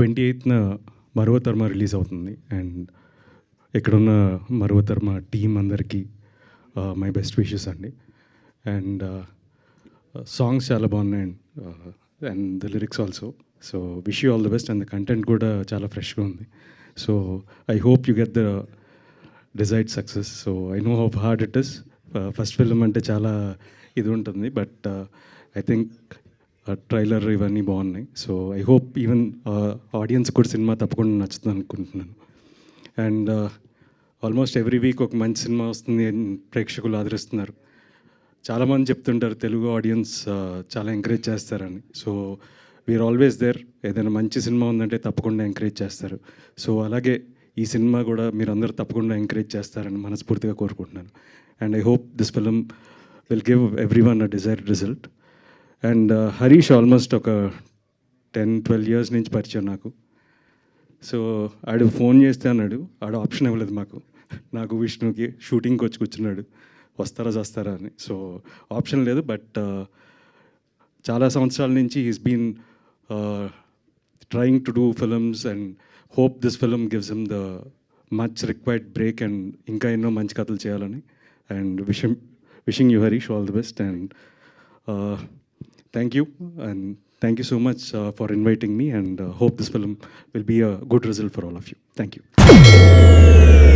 Twenty ఎయిత్న మరువతర్మ release అవుతుంది. And ఇక్కడున్న మరువతర్మ టీం అందరికీ మై బెస్ట్ విషెస్ అండి. అండ్ సాంగ్స్ చాలా బాగున్నాయి. And and the lyrics also. So wish you all the best. And the content కూడా చాలా ఫ్రెష్గా ఉంది. So I hope you get the desired success. So I know how hard it is. First film అంటే చాలా ఇది ఉంటుంది. But I think trailer ఇవన్నీ బాగున్నాయి. So I hope even audience కూడా సినిమా తప్పకుండా నచ్చుతుంది అనుకుంటున్నాను. అండ్ ఆల్మోస్ట్ ఎవ్రీ వీక్ ఒక మంచి సినిమా వస్తుంది అని ప్రేక్షకులు ఆదరిస్తున్నారు. చాలామంది చెప్తుంటారు తెలుగు ఆడియన్స్ చాలా ఎంకరేజ్ చేస్తారని. So we are always there ఏదైనా మంచి సినిమా ఉందంటే తప్పకుండా ఎంకరేజ్ చేస్తారు. సో అలాగే ఈ సినిమా కూడా మీరు అందరూ తప్పకుండా ఎంకరేజ్ చేస్తారని మనస్ఫూర్తిగా కోరుకుంటున్నాను. And I hope this film will give every one a desired result and uh, Harish almost ఒక టెన్ ట్వెల్వ్ ఇయర్స్ నుంచి పరిచయం నాకు. సో ఆడు ఫోన్ చేస్తే అన్నాడు ఆడు ఆప్షన్ ఇవ్వలేదు మాకు. నాకు విష్ణుకి షూటింగ్కి వచ్చి కూర్చున్నాడు. వస్తారా చేస్తారా అని. సో ఆప్షన్ లేదు బట్ uh, చాలా సంవత్సరాల నుంచి he's been trying to do films and hope this film gives him the much required break and ఇంకా ఎన్నో మంచి కథలు చేయాలని. And wishing wishing you Harish all the best and thank you and thank you so much uh, for inviting me and uh, hope this film will be a good result for all of you. Thank you.